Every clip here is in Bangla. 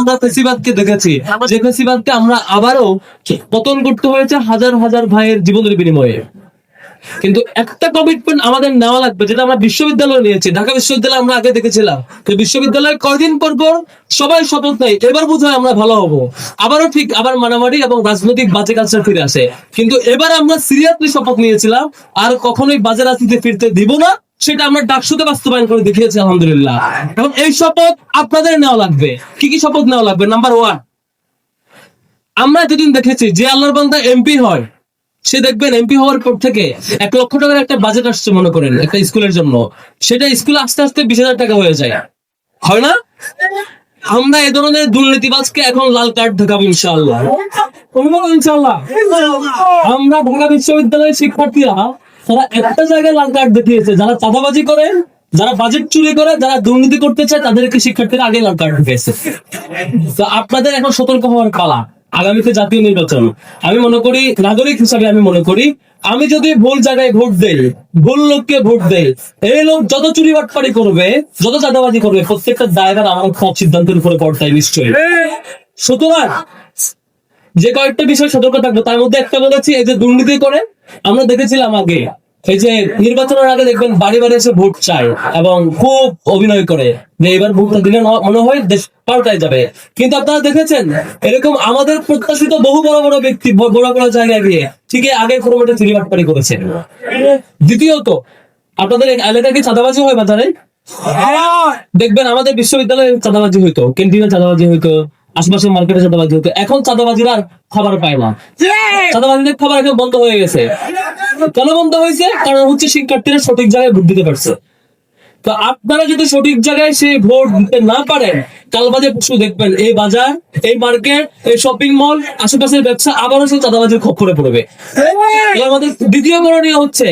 আমরা ফেসিবাদকে দেখেছি। যে ফেসিবাদকে আমরা আবারও পতন করতে হয়েছে হাজার হাজার ভাইয়ের জীবনের বিনিময়ে। কিন্তু একটা কমিটমেন্ট আমাদের নেওয়া লাগবে যেটা আমরা বিশ্ববিদ্যালয়ে নিয়েছি। ঢাকা বিশ্ববিদ্যালয় আমরা আগে দেখেছিলাম বিশ্ববিদ্যালয়ে কয়দিন পর পর সবাই শপথ নেই এবার বোধ হয় আমরা ভালো হব। আবারও ঠিক আবার মারামারি এবং রাজনৈতিক বাজে কালচার ফিরে আসে। কিন্তু এবার আমরা সিরিয়াসলি শপথ নিয়েছিলাম আর কখনোই বাজে রাজনীতি ফিরতে দিব না। সেটা আমরা ডাকসুতে বাস্তবায়ন করে দেখিয়েছি, আলহামদুলিল্লাহ। এবং এই শপথ আপনাদের নেওয়া লাগবে। কি কি শপথ নেওয়া লাগবে? নাম্বার ওয়ান আমরা এতদিন দেখেছি যে আল্লাহর বান্দা এমপি হয়, সে দেখবেন এমপি হওয়ার পর থেকে এক লক্ষ টাকার একটা বাজেট আসছে, মনে করেন, একটা স্কুলের জন্য। সেটা স্কুলে আস্তে আস্তে বিশ হাজার টাকা হয়ে যায়। হয় না? আমরা এ ধরনের দুর্নীতিবাজকে এখন লাল কার্ড দেখাবো ইনশাআল্লাহ। বলব ইনশাআল্লাহ। আমরা ঢাকা বিশ্ববিদ্যালয়ের শিক্ষার্থীরা তারা একটা জায়গায় লাল কার্ড দেখিয়েছে, যারা চাঁদাবাজি করে, যারা বাজেট চুরি করে, যারা দুর্নীতি করতে চায়, তাদেরকে শিক্ষার্থীরা আগে লাল কার্ড দেখিয়েছে। তো আপনাদের এখন সতর্ক হওয়ার পালা, আগামীতে জাতীয় নির্বাচন। আমি মনে করি, নাগরিক হিসাবে আমি মনে করি, আমি যদি ভুল জায়গায় ভোট দেই, ভুল লোককে ভোট দেই, এই লোক যত চুরি বাটপারি করবে, যত চাঁদাবাজি করবে, প্রত্যেকটা জায়গার আমার সব সিদ্ধান্তের উপরে পড়তাই নিশ্চয়ই। সুতরাং, যে কয়েকটা বিষয় সতর্ক থাকবে, তার মধ্যে একটা বলেছি, এই যে দুর্নীতি করে, আমরা দেখেছিলাম আগে এই যে নির্বাচনের আগে দেখবেন বাড়ি বাড়ি এসে ভোট চায় এবং খুব অভিনয় করে। যে এবার ভোটটা দিলে মনে হয় দেশ পাল্টায় যাবে। কিন্তু আপনারা দেখেছেন এরকম আমাদের প্রত্যাশিত বহু বড় বড় ব্যক্তি বড় বড় জায়গায় গিয়ে ঠিকই আগের ফরমেটে চুরি বাটপারি করেছে। দ্বিতীয়ত আপনাদের এই এলাকায় কি চাঁদাবাজি হয় বাজারে দেখবেন আমাদের বিশ্ববিদ্যালয়ে চাঁদাবাজি হইতো ক্যান্টিনে চাঁদাবাজি হইতো। আশেপাশের মার্কেটে চাঁদাবাজি হতো। এখন চাঁদাবাজিরা আর খাবার পায় না। চাঁদাবাজিদের খাবার এখন বন্ধ হয়ে গেছে। কেন বন্ধ হয়েছে? কারণ হচ্ছে শিক্ষার্থীরা সঠিক জায়গায় ভোট দিতে পারছে। তো আপনারা যদি সঠিক জায়গায় সেই ভোট দিতে না পারেন কাল বাজে পরশু দেখবেন এই বাজার এই মার্কেট এই শপিং মল আশেপাশের ব্যবসা আবারও সেই চাঁদাবাজির খপ্পরে পড়বে। আমাদের দ্বিতীয় করণীয় হচ্ছে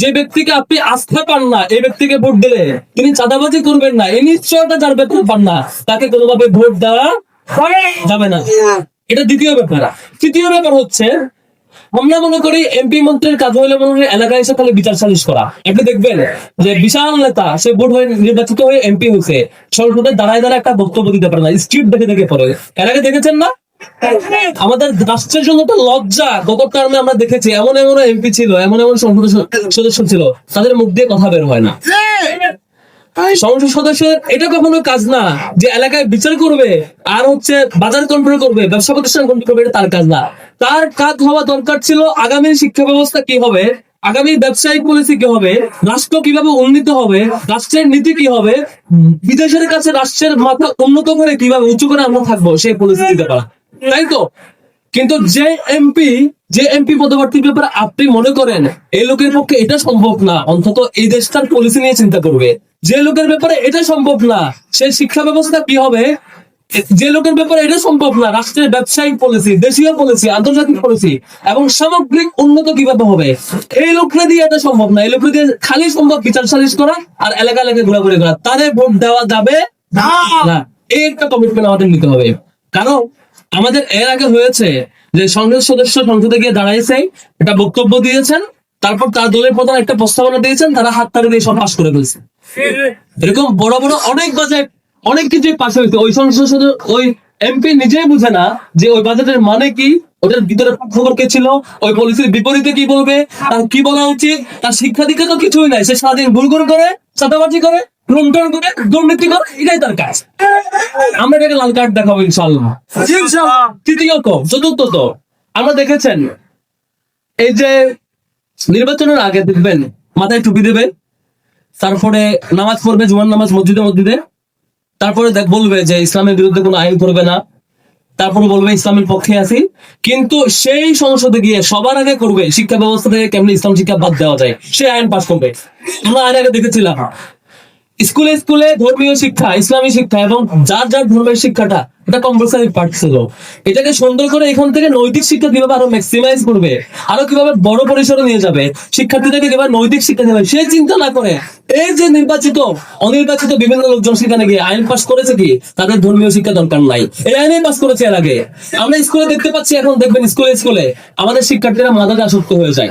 যে ব্যক্তিকে আপনি আস্থা পান না এই ব্যক্তিকে ভোট দিলে তিনি চাঁদাবাজি করবেন না। এই নিশ্চয়তা যার বেতন পান না তাকে কোনোভাবে ভোট দেওয়া যাবে না। এটা দ্বিতীয় ব্যাপার। তৃতীয় ব্যাপার হচ্ছে আমরা মনে করি এমপি মন্ত্রীর কাজ হইলে মনে হয় এলাকায় এসে খালি বিচার সালিশ করা। আপনি দেখবেন যে বিশাল নেতা সে ভোট হয়ে নির্বাচিত হয়ে এমপি হয়েছে। সংসদে দাঁড়ায় দাঁড়ায় একটা বক্তব্য দিতে পারে না স্ক্রিপ্ট দেখে দেখে পড়ে। এর আগে দেখেছেন না? আমাদের রাষ্ট্রের জন্য তো লজ্জা। গত কারণে আমরা দেখেছি এমন এমন এমপি ছিল এমন এমন সংসদ সদস্য ছিল তাদের মুখ দিয়ে কথা বের হয় না। সংসদ সদস্যের এটা কখনো কাজ না যে এলাকায় বিচার করবে আর হচ্ছে বাজার কন্ট্রোল করবে, ব্যবসা প্রতিষ্ঠান কন্ট্রোল করবে, এটা তার কাজ না। তার কাজ হওয়া দরকার ছিল আগামী শিক্ষা ব্যবস্থা কি হবে, আগামী ব্যবসায়িক পলিসি কি হবে, রাষ্ট্র কীভাবে উন্নীত হবে, রাষ্ট্রের নীতি কি হবে, বিদেশের কাছে রাষ্ট্রের মাথা উন্নত করে কীভাবে উঁচু করে আমরা থাকব সেই পলিসি দিতে পারা। তাই তো? কিন্তু যে এমপি যে এমপি পদপ্রার্থীর ব্যাপারে আপনি মনে করেন, এই লোকের পক্ষে এটা সম্ভব না, অন্তত এই দেশটার পলিসি নিয়ে চিন্তা করবে। যে লোকের ব্যাপারে এটা সম্ভব না সেই শিক্ষা ব্যবস্থা কি হবে? যে লোকের ব্যাপারে এটা সম্ভব না রাষ্ট্রের ব্যবসায়িক পলিসি দেশীয় পলিসি আন্তর্জাতিক পলিসি এবং সামগ্রিক উন্নত কীভাবে হবে? এই লোকরা দিয়ে এটা সম্ভব না এই লোকরা দিয়ে খালি সম্ভব বিচার সালিশ করা আর এলাকা এলাকায় ঘোরাঘুরি করা। তাদের ভোট দেওয়া যাবে না। এই একটা কমিটমেন্ট আমাদের নিতে হবে। কারণ আমাদের এর আগে হয়েছে যে সংসদ সদস্য সংসদে গিয়ে দাঁড়াইছে একটা বক্তব্য দিয়েছেন তারপর তার দলের প্রধান একটা প্রস্তাবনা দিয়েছেন তারা হাত তাড়ি দিয়ে সব পাশ করে ফেলছে। এরকম বড় বড় অনেক বাজেট অনেক কিছুই পাশ হয়েছে। ওই সংসদ সদস্য ওই এমপি নিজেই বুঝে না যে ওই বাজেটের মানে কি ওটার ভিতরে খবর কে ছিল ওই পলিসির বিপরীতে কি বলবে তার কি বলা উচিত তার শিক্ষা দিকে তো কিছুই নাই। সে সারাদিন গুলগুল করে চাঁদাবাজি করে লুণ্ঠন করে দুর্নীতি করে এটাই তার কাজ। আমরা এটাকে লাল কার্ড দেখাবো ইনশাল্লাহ তৃতীয়ত চতুর্থত আমরা দেখেছেন এই যে নির্বাচনের আগে দেখবেন মাথায় টুপি দেবে তারপরে নামাজ পড়বে, জুমার নামাজ, মসজিদে মসজিদে। তারপরে দেখ, বলবে যে ইসলামের বিরুদ্ধে কোনো আইন করবে না। তারপরে বলবে, ইসলামের পক্ষে আছি। কিন্তু সেই সংসদে গিয়ে সবার আগে করবে শিক্ষা ব্যবস্থা থেকে কেমনি ইসলাম শিক্ষা বাদ দেওয়া যায়। সে আইন পাশ করবে। আমরা আইন আগে দেখেছিলাম। স্কুলে স্কুলে ধর্মীয় শিক্ষা, ইসলামী শিক্ষা এবং যার যার ধর্মের শিক্ষাটা, এটা কম্পালসারি পার্ট ছিল এটাকে সুন্দর করে এখান থেকে নৈতিক শিক্ষা কীভাবে আরও ম্যাক্সিমাইজ করবে, আরও কীভাবে বড় পরিসরে নিয়ে যাবে, শিক্ষার্থীদেরকে কীভাবে নৈতিক শিক্ষা দেবে, সে চিন্তা না করে। এই যে নির্বাচিত, অনির্বাচিত বিভিন্ন লোকজন সেখানে গিয়ে আইন পাস করেছে কি? তাদের ধর্মীয় শিক্ষা দরকার নাই। এই আইনে পাস করেছে এর আগে। আমরা স্কুলে দেখতে পাচ্ছি এখন, দেখবেন স্কুলে স্কুলে আমাদের শিক্ষার্থীরা মাদকে আসক্ত হয়ে যায়।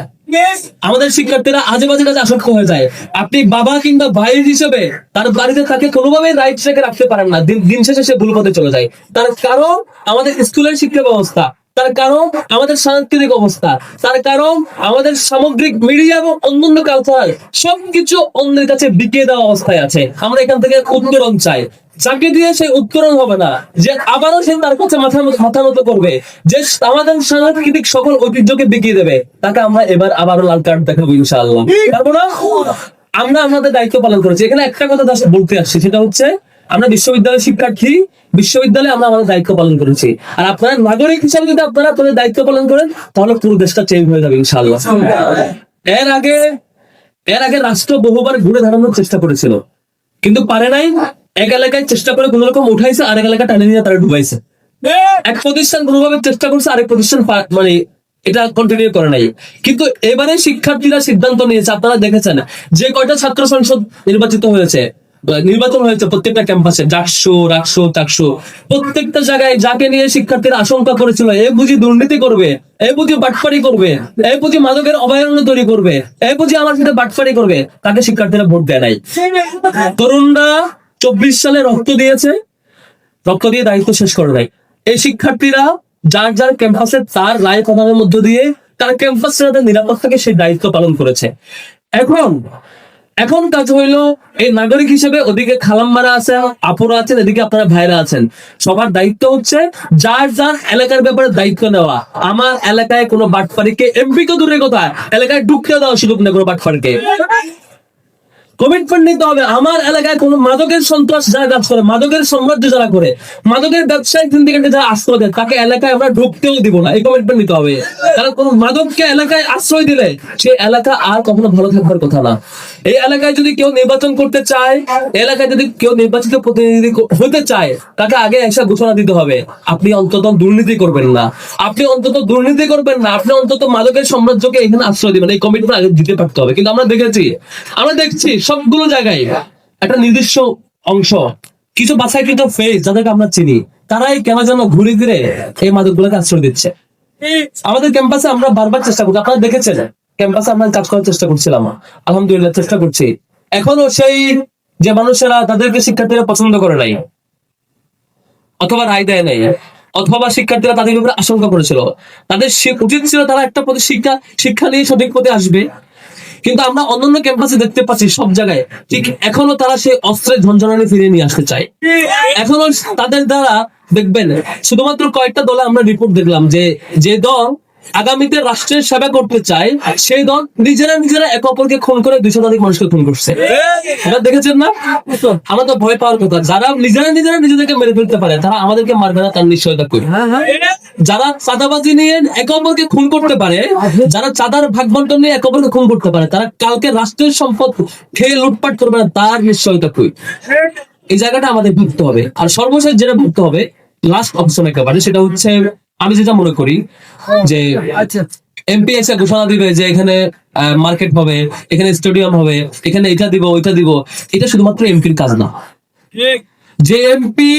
আমাদের শিক্ষার্থীরা আজে বাজে কাজে আসক্ত হয়ে যায়। আপনি বাবা কিংবা ভাইয়ের হিসেবে তার বাড়িতে তাকে কোনোভাবে রাইট ট্র্যাকে রাখতে পারেন না। দিন দিন শেষে সে ভুল পথে চলে যায়। তার কারণ আমাদের স্কুলের শিক্ষা ব্যবস্থা। তার কারণ আমাদের সাংস্কৃতিক অবস্থা, তার কারণ আমাদের সামগ্রিক মিডিয়া এবং অন্যান্য কালচার সবকিছু অন্যের কাছে বিকিয়ে দেওয়া অবস্থায় আছে। আমরা এখান থেকে উত্তরণ চাই। যাকে দিয়ে সেই উত্তরণ হবে না, যে আবারও সে তার কাছে মাথা মাথা মতো করবে, যে আমাদের সাংস্কৃতিক সকল ঐতিহ্যকে বিকিয়ে দেবে, তাকে আমরা এবার আবারও লাল কার্ড দেখাবো ইনশাআল্লাহ। আমরা আমাদের দায়িত্ব পালন করেছি। এখানে একটা কথা বলতে আসছি, সেটা হচ্ছে আমরা বিশ্ববিদ্যালয়ের শিক্ষার্থী, বিশ্ববিদ্যালয়ে আমরা আমাদের দায়িত্ব পালন করেছি। আর আপনারা নাগরিক হিসাবে যদি আপনারা আপনাদের দায়িত্ব পালন করেন, তাহলে পুরো দেশটা চেঞ্জ হয়ে যাবে, ইনশাআল্লাহ। এর আগে এর আগে রাষ্ট্র বহুবার ঘুরে দাঁড়ানোর চেষ্টা করেছিল। কিন্তু পারে নাই, এক এলাকায় চেষ্টা করে কোন রকম উঠাইছে, আরেক এলাকা টানে নিয়ে তারা ডুবাইছে। এক প্রতিষ্ঠান কোনোভাবে চেষ্টা করছে, আরেক প্রতিষ্ঠান মানে এটা কন্টিনিউ করে নাই। কিন্তু এবারে শিক্ষার্থীরা সিদ্ধান্ত নিয়েছে, আপনারা দেখেছেন, যে কয়টা ছাত্র সংসদ নির্বাচিত হয়েছে নির্বাচন হয়েছে প্রত্যেকটা ক্যাম্পাসে ডাকশো রাকশো চাকশো প্রত্যেকটা জায়গায় যাকে নিয়ে শিক্ষার্থীরা আশঙ্কা করেছিল, এ বুঝি দুর্নীতি করবে, এ বুঝি বাটফারি করবে, এ বুঝি মাদকের অভয়ারণ্য তৈরি করবে, এ বুঝি আমার সাথে বাটফারি করবে, তাকে শিক্ষার্থীরা ভোট দেয় নাই। তরুণরা চব্বিশ সালে রক্ত দিয়েছে, রক্ত দিয়ে দায়িত্ব শেষ করে নাই। এই শিক্ষার্থীরা, যার যার ক্যাম্পাসে তার রায় প্রদানের মধ্য দিয়ে, তার ক্যাম্পাস তাদের নিরাপত্তাকে সেই দায়িত্ব পালন করেছে। এখন এখন কাজ হইল, এই নাগরিক হিসেবে ওদিকে খালাম্মারা আছে আপুরা আছেন, এদিকে আপনারা ভাইরা আছেন। সবার দায়িত্ব হচ্ছে যার যার এলাকার ব্যাপারে দায়িত্ব নেওয়া। আমার এলাকায় কোনো বাটপাড়িকে, এমপি তো দূরের কথা, এলাকায় ঢুকতে দেওয়া সুযোগ নেই কোনো বাটপাড়িকে। কমিটমেন্ট নিতে হবে। আমার এলাকায় কোন মাদকের সন্ত্রাস যারা কাজ করে, মাদকের সাম্রাজ্য যারা করে, মাদকের ব্যবসায়ী সিন্ডিকেটে যারা আশ্রয় দেয়, তাকে এলাকায় আমরা ঢুকতেও দিব না। এই কমিটমেন্ট নিতে হবে। কারণ কোন মাদককে এলাকায় আশ্রয় দিলে সেই এলাকা আর কখনো ভালো থাকবার কথা না। এই এলাকায় যদি কেউ নির্বাচন করতে চায় এলাকায় যদি কেউ নির্বাচিত প্রতিনিধি হতে চায়, তাকে আগে একটা ঘোষণা দিতে হবে। আপনি অন্তত দুর্নীতি করবেন না। আপনি অন্তত দুর্নীতি করবেন না। আপনি অন্তত মাদকের সাম্রাজ্যকে এখানে আশ্রয় দিবেন। এই কমিটমেন্ট আগে দিতে পারতে হবে। কিন্তু আমরা দেখেছি, আমরা দেখছি সবগুলো জায়গায় একটা নির্দিষ্ট অংশ, কিছু বাছাইকৃত ফেস যাদেরকে আমরা চিনি, তারাই কেন যেন ঘুরে ফিরে এই মাদকগুলোকে আশ্রয় দিচ্ছে। আমাদের ক্যাম্পাসে আমরা বারবার চেষ্টা করছি, আপনারা দেখেছেন ক্যাম্পাসে আমরা কাজ করার চেষ্টা করছিলাম, আলহামদুলিল্লাহ চেষ্টা করছি। এখনও সেই যে মানুষেরা তাদেরকে শিক্ষার্থীরা পছন্দ করে নাই, অথবা রায় দেয় নাই, অথবা শিক্ষার্থীরা তাদের উপরে আশঙ্কা করেছিল, তাদের উচিত ছিল তারা একটা পথে শিক্ষা শিক্ষা নিয়ে সঠিক পথে আসবে কিন্তু আমরা অন্যান্য ক্যাম্পাসে দেখতে পাচ্ছি সব জায়গায়। ঠিক এখনও তারা সেই অস্ত্রের ঝঞ্ঝনানি ফিরিয়ে নিয়ে আসতে চায়। এখনও তাদের দ্বারা দেখবেন, শুধুমাত্র কয়েকটা দলে আমরা রিপোর্ট দেখলাম যে যে দল আগামীতে রাষ্ট্রের সেবা করতে চায় সেই দল নিজেরা নিজেরা একে অপরকে খুন করে দুই শতাধিক মানুষকে খুন করছে। এটা দেখেছেন না? আমরা তো ভয় পাওয়ার কথা। যারা নিজেরা নিজেরা নিজেদেরকে মেরে ফেলতে পারে তারা আমাদেরকে মারবে না তার নিশ্চয়তা করি। যারা চাঁদাবাজি নিয়ে একে অপরকে খুন করতে পারে যারা চাঁদার ভাগ বন্টন নিয়ে একে অপরকে খুন করতে পারে তারা কালকে রাষ্ট্রের সম্পদ খেয়ে লুটপাট করবে না তার নিশ্চয়তা কই এই জায়গাটা আমাদের ভুগতে হবে। আর সর্বশেষ যেটা ভুগতে হবে লাস্ট অপশন একেবারে সেটা হচ্ছে আমি যেটা মনে করি যে এমপি এসে ঘোষণা দিবে যে এখানে মার্কেট হবে এখানে স্টেডিয়াম হবে এখানে এটা দিব ওইটা দিব এটা শুধুমাত্র এমপির কাজ না। যে এমপি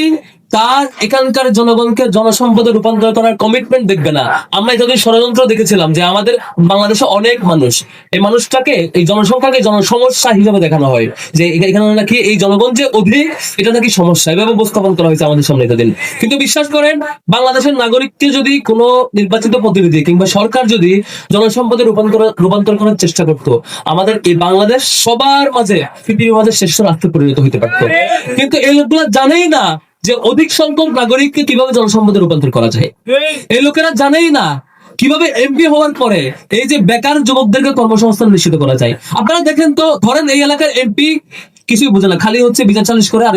তার এখানকার জনগণকে জনসম্পদে রূপান্তর করার কমিটমেন্ট দেখবে না। আমরা এতদিন ষড়যন্ত্র দেখেছিলাম যে আমাদের বাংলাদেশে অনেক মানুষ, এই মানুষটাকে, এই জনসংখ্যাকে জনসমস্যা হিসেবে দেখানো হয়। যে এখানে নাকি এই জনগণ যে অধিক, এটা নাকি সমস্যা। এভাবে উপস্থাপন করা হয়েছে আমাদের সামনে এতদিন। কিন্তু বিশ্বাস করেন, বাংলাদেশের নাগরিককে যদি কোনো নির্বাচিত প্রতিনিধি কিংবা সরকার যদি জনসম্পদে রূপান্তর রূপান্তর করার চেষ্টা করতো, আমাদের এই বাংলাদেশ সবার মাঝে, পৃথিবীর মাঝে শ্রেষ্ঠ রাষ্ট্রে পরিণত হতে পারতো। কিন্তু এই লোকগুলো জানেই না যে অধিক সংখ্যক নাগরিককে কীভাবে জনসম্পদে রূপান্তর করা যায়? এই লোকেরা জানেই না কীভাবে এমপি হওয়ার পরে এই যে বেকার যুবকদেরকে কর্মসংস্থান নিশ্চিত করা যায়। আপনারা দেখেন তো ধরেন এই এলাকার এমপি কিছুই বোঝে না খালি হচ্ছে বিচার চালিশ করে আর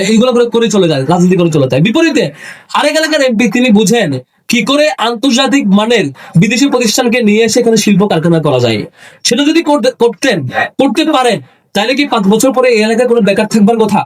এইগুলো করে করে চলে যায় রাজনীতি করে চলে যায়। বিপরীতে আরেক এলাকার এমপি তিনি বুঝেন কি করে আন্তর্জাতিক মানের বিদেশি প্রতিষ্ঠানকে নিয়ে সেখানে শিল্প কারখানা করা যায়। সেটা যদি করতে- করতেন করতে পারেন তাহলে কি পাঁচ বছর পরে এই এলাকায় কোনো বেকার থাকবার কথা?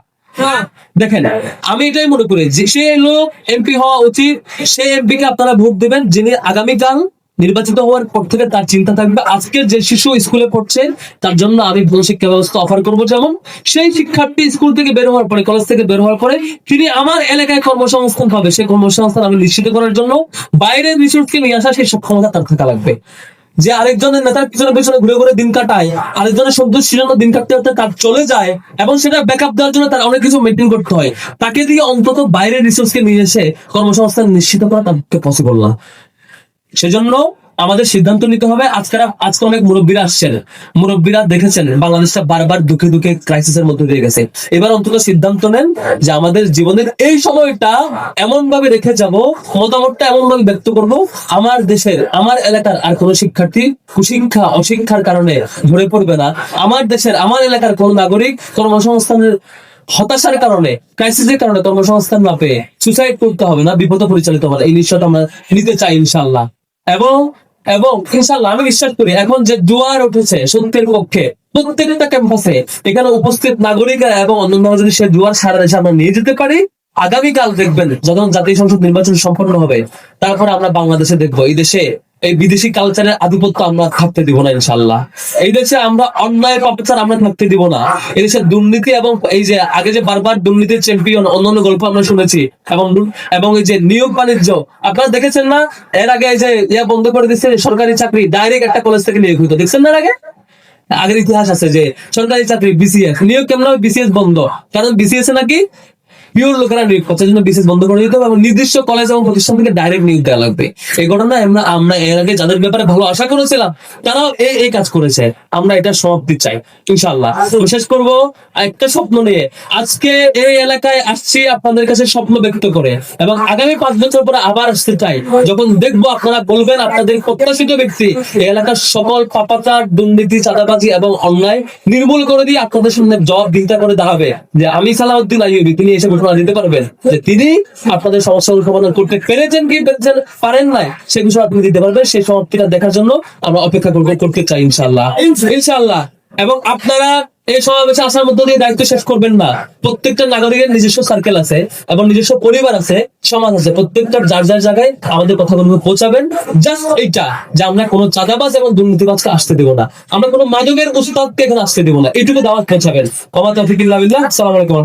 দেখেন, আমি এটাই মনে করি যে সে লোক এমপি হওয়া উচিত। সেই এমপি কে আপনারা ভোট দেবেন, যিনি আগামীকাল নির্বাচিত হওয়ার পর থেকে তার চিন্তা থাকবে, আজকে যে শিশু স্কুলে পড়ছে, তার জন্য আমি ভালো শিক্ষা ব্যবস্থা অফার করব। যেমন, সেই শিক্ষার্থী স্কুল থেকে বের হওয়ার পরে কলেজ থেকে বের হওয়ার পরে, তিনি আমার এলাকায় কর্মসংস্থান পাবে। সেই কর্মসংস্থান আমি নিশ্চিত করার জন্য বাইরের রিসোর্সকে নিয়ে আসা সেই সক্ষমতা তার থাকা লাগবে। যে আরেকজনের নেতার পিছনে পিছনে ঘুরে ঘুরে দিন কাটায়, আরেকজনের সন্তুষ্টির জন্য দিন কাটতে কাটতে তার চলে যায় এবং সেটা ব্যাকআপ দেওয়ার জন্য তার অনেক কিছু মেনটেন করতে হয়। তাকে দিয়ে অন্তত বাইরের রিসোর্সকে নিয়ে এসে কর্মসংস্থান নিশ্চিত করা তাকে পসিবল না। সেজন্য আমাদের সিদ্ধান্ত নিতে হবে। আজকে আজকে অনেক মুরব্বীরা আসছেন। মুরব্বীরা দেখেছেন, বাংলাদেশটা বারবার দুঃখে দুঃখে ক্রাইসিসের মধ্যে দিয়ে গেছে। এবার অন্তত সিদ্ধান্ত নেন যে আমাদের জীবনের এই সময়টা এমন ভাবে রেখে যাব, মতামতটা এমন ভাবে ব্যক্ত করব, আমার দেশের, আমার এলাকার আর কোনো শিক্ষার্থী কুশিক্ষা অশিক্ষার কারণে ধরে পড়বে না। আমার দেশের, আমার এলাকার কোন নাগরিক কর্মসংস্থানের হতাশার কারণে ক্রাইসিসের কারণে কর্মসংস্থান না পেয়ে সুসাইড করতে হবে না, বিপদ পরিচালিত হবে এই নিশ্চয়তা আমরা নিতে চাই ইনশাল্লাহ এবং এবং ইনশাল্লাহ আমি বিশ্বাস করি, এখন যে দুয়ার উঠেছে সত্যের পক্ষে, প্রত্যেকটা ক্যাম্পাসে এখানে উপস্থিত নাগরিকরা এবং অন্যান্য যদি সে দুয়ার সারা দেশে আমরা নিয়ে যেতে পারি, আগামীকাল দেখবেন যখন জাতীয় সংসদ নির্বাচন সম্পন্ন হবে, তারপর আমরা বাংলাদেশে দেখব, এই দেশে এই বিদেশি কালচারের আধিপত্য আমরা থাকতে দিব না ইনশাল্লাহ এই দেশে আমরা অন্যায় অপচার আমরা থাকতে দিব না। এই দেশে দুর্নীতি এবং এই যে আগে যে বারবার দুর্নীতির চ্যাম্পিয়ন অন্যান্য গল্প আমরা শুনেছি, এবং এবং এই যে নিয়োগ বাণিজ্য, আপনারা দেখেছেন না? এর আগে এই যে ইয়া বন্ধ করে দিচ্ছে সরকারি চাকরি ডাইরেক্ট একটা কলেজ থেকে নিয়োগ হইতো। দেখছেন না আগে? আগের ইতিহাস আছে যে সরকারি চাকরি বিসিএস নিয়োগ কেমন বিসিএস বন্ধ। কারণ বিসিএস নাকি পিওর লোকেরা নিয়োগ করছে জন্য বিসিএস বন্ধ করে দিতে হবে এবং নির্দিষ্ট কলেজ এবং প্রতিষ্ঠান থেকে ডাইরেক্ট নিয়োগ দেওয়া লাগবে। এই ঘটনা আমরা আমরা এর আগে যাদের ব্যাপারে ভালো আশা করেছিলাম, তারাও এই এই কাজ করেছে। আমরা এটা সমাপ্তি চাই ইনশাল্লাহ বিশেষ করব একটা স্বপ্ন নিয়ে। আজকে এই এলাকায় আসছি আপনাদের কাছে স্বপ্ন ব্যক্ত করে এবং আগামী পাঁচ বছর পরে আবার আসতে চাই। যখন দেখব আপনারা বলবেন আপনাদের প্রত্যাশিত ব্যক্তি, এই এলাকার সকল পাপাচার, দুর্নীতি, চাঁদাবাজি এবং অন্যায় নির্মূল করে দিয়ে আপনাদের সামনে জবাব দিতে করে দাঁড়াবে যে আমি সালাউদ্দিন আইয়ুবী, তিনি এসে ঘোষণা দিতে পারবেন। যে তিনি আপনাদের সমস্যাগুলো সমাধান করতে পেরেছেন কি পারেন নাই সে বিষয়ে আপনি দিতে পারবেন। সেই সমাপ্তিটা দেখার জন্য আমরা অপেক্ষা করব করতে চাই ইনশাল্লাহ ইনশাল্লাহ এবং আপনারা এই সমাবেশে আসার মধ্য দিয়ে দায়িত্ব শেষ করবেন না। প্রত্যেকটা নাগরিকের নিজস্ব সার্কেল আছে এবং নিজস্ব পরিবার আছে সমাজ আছে। প্রত্যেকটা যার যার জায়গায় আমাদের কথাগুলো পৌঁছাবেন। জাস্ট এইটা যে আমরা কোনো চাঁদাবাজ এবং দুর্নীতিবাজকে আসতে দেবো না। আমরা কোনো মাদকের উস্তাদকে এখানে আসতে দেবো না। এটুকু দাওয়াত পৌঁছাবেন। কমাতে ফিকিল্লাহ সালাম আলাইকুম।